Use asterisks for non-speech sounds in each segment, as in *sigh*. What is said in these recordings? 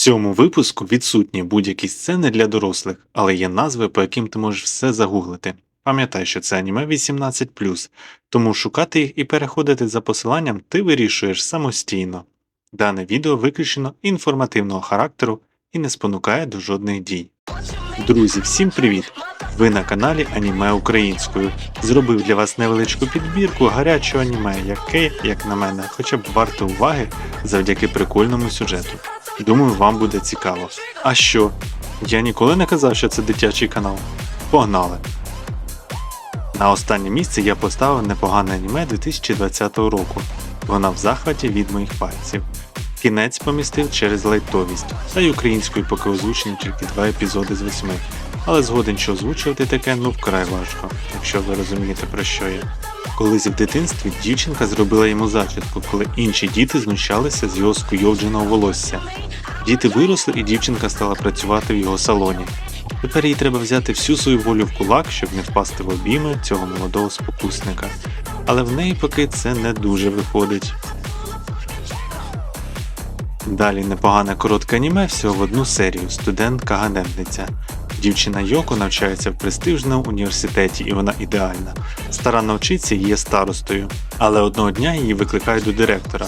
цьому випуску відсутні будь-які сцени для дорослих, але є назви, по яким ти можеш все загуглити. Пам'ятай, що це аніме 18+, тому шукати їх і переходити за посиланням ти вирішуєш самостійно. Дане відео виключено інформативного характеру і не спонукає до жодних дій. Друзі, всім привіт! Ви на каналі Аніме Українською. Зробив для вас невеличку підбірку гарячого аніме, яке, як на мене, хоча б варте уваги завдяки прикольному сюжету. Думаю, вам буде цікаво. А що? Я ніколи не казав, що це дитячий канал. Погнали! На останнє місце я поставив непогане аніме 2020 року. Вона в захваті від моїх пальців. Кінець помістив через лайтовість, та й українською поки озвучені тільки два епізоди з восьми. Але згоден, що озвучувати таке ну вкрай важко, якщо ви розумієте про що я. Колись в дитинстві дівчинка зробила йому зачітку, коли інші діти знущалися з його скуйовдженого волосся. Діти виросли, і дівчинка стала працювати в його салоні. Тепер їй треба взяти всю свою волю в кулак, щоб не впасти в обійми цього молодого спокусника. Але в неї поки це не дуже виходить. Далі непогане коротке аніме всього в одну серію студентка-ганебниця. Дівчина Йоко навчається в престижному університеті, і вона ідеальна. Старанно вчиться і є старостою. Але одного дня її викликають до директора.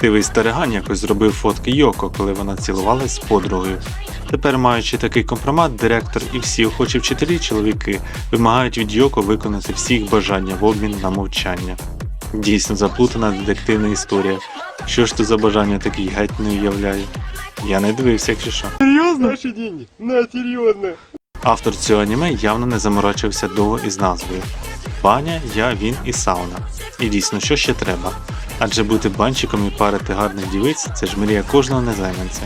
Тивий стариган якось зробив фотки Йоко, коли вона цілувалась з подругою. Тепер, маючи такий компромат, директор і всі охочі вчителі чоловіки вимагають від Йоко виконати всіх бажання в обмін на мовчання. Дійсно заплутана детективна історія. Що ж то за бажання такі геть не уявляю. Я не дивився, якщо що. Серьезно? Наши деньги. На, серьезно. Автор цього аніме явно не заморочився довго із назвою. Баня, я, він і сауна. І дійсно, що ще треба? Адже бути банчиком і парити гарних дівиць це ж мрія кожного незайманця.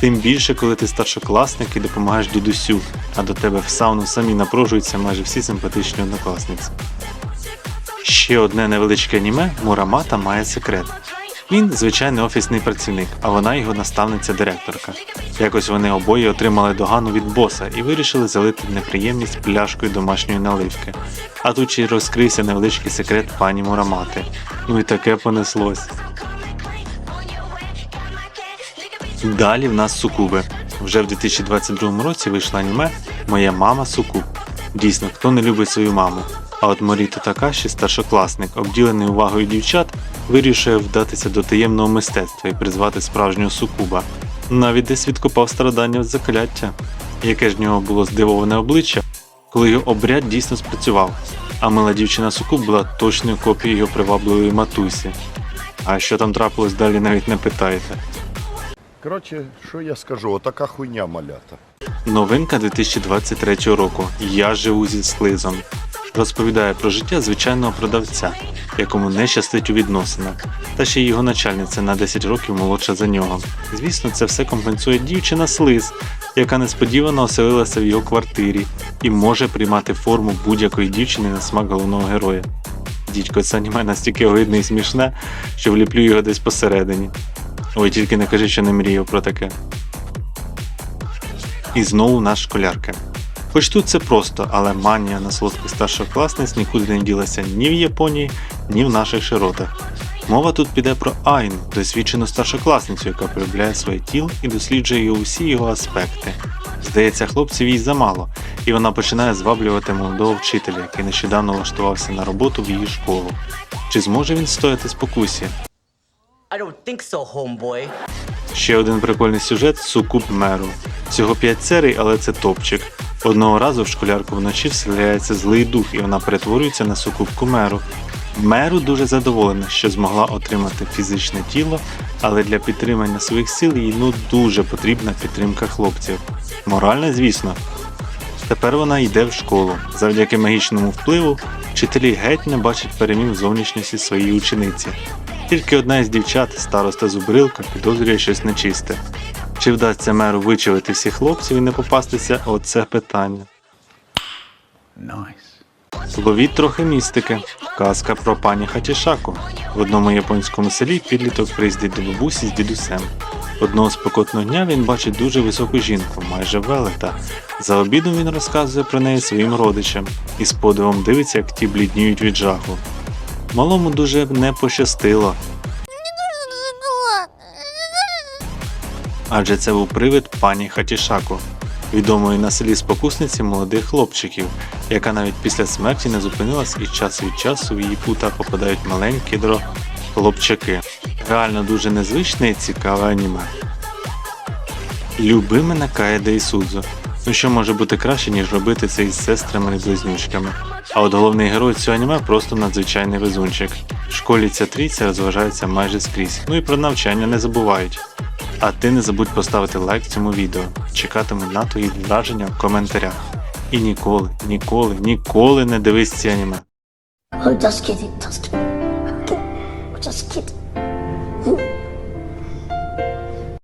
Тим більше, коли ти старшокласник і допомагаєш дідусю, а до тебе в сауну самі напружуються майже всі симпатичні однокласниці. Ще одне невеличке аніме Мурамата має секрет. Він звичайний офісний працівник, а вона його наставниця-директорка. Якось вони обоє отримали догану від боса і вирішили залити неприємність пляшкою домашньої наливки. А тут ще й розкрився невеличкий секрет пані Мурамати. Ну і таке понеслось. Далі в нас сукуби. Вже в 2022 році вийшла аніме Моя мама Сукуб. Дійсно, хто не любить свою маму. А от Моріто Такаші, старшокласник, обділений увагою дівчат, вирішує вдатися до таємного мистецтва і призвати справжнього сукуба. Навіть десь відкопав страдання від закляття, яке ж в нього було здивоване обличчя, коли його обряд дійсно спрацював, а мила дівчина сукуб була точною копією його привабливої матусі. А що там трапилось далі, навіть не питайте. Короче, що я скажу, отака хуйня малята. Новинка 2023 року. Я живу зі слизом. Розповідає про життя звичайного продавця, якому не щастить у відносинах, та ще й його начальниця на 10 років молодша за нього. Звісно, це все компенсує дівчина слиз, яка несподівано оселилася в його квартирі і може приймати форму будь-якої дівчини на смак головного героя. Дідько, це аніме настільки огидне і смішне, що вліплю його десь посередині. Ой, тільки не кажи, що не мріяв про таке. І знову наш школярки. Хоч тут це просто, але манія на солодких старшокласниць нікуди не ділася ні в Японії, ні в наших широтах. Мова тут піде про Айну, досвідчену старшокласницю, яка полюбляє своє тіло і досліджує усі його аспекти. Здається, хлопців їй замало, і вона починає зваблювати молодого вчителя, який нещодавно влаштувався на роботу в її школу. Чи зможе він стояти спокусі? I don't think so, homeboy. Ще один прикольний сюжет Сукуб меру. Всього 5 серій, але це топчик. Одного разу в школярку вночі вселяється злий дух, і вона перетворюється на сукубку меру. Меру дуже задоволена, що змогла отримати фізичне тіло, але для підтримання своїх сил їй ну дуже потрібна підтримка хлопців. Моральна, звісно. Тепер вона йде в школу. Завдяки магічному впливу вчителі геть не бачать перемін в зовнішності своєї учениці. Тільки одна із дівчат, староста Зубрилка, підозрює щось нечисте. Чи вдасться меру вичавити всіх хлопців і не попастися? Оце питання. Ловіть трохи містики. Казка про пані Хатішаку. В одному японському селі підліток приїздить до бабусі з дідусем. Одного спекотного дня він бачить дуже високу жінку, майже велета. За обідом він розказує про неї своїм родичам і з подивом дивиться, як ті блідніють від жаху. Малому дуже не пощастило. Адже це був привид пані Хатішаку, відомої на селі спокусниці молодих хлопчиків, яка навіть після смерті не зупинилась і час від часу в її пута попадають маленькі дро хлопчаки. Реально дуже незвичне і цікаве аніме. Люби мене і Судзо. Ну що може бути краще, ніж робити це із сестрами і близнючками. А от головний герой цього аніме просто надзвичайний везунчик. В школі ця трійця розважається майже скрізь. Ну і про навчання не забувають. А ти не забудь поставити лайк цьому відео. Чекатиму на твої враження в коментарях. І ніколи, ніколи, ніколи не дивись ці аніме. *laughs*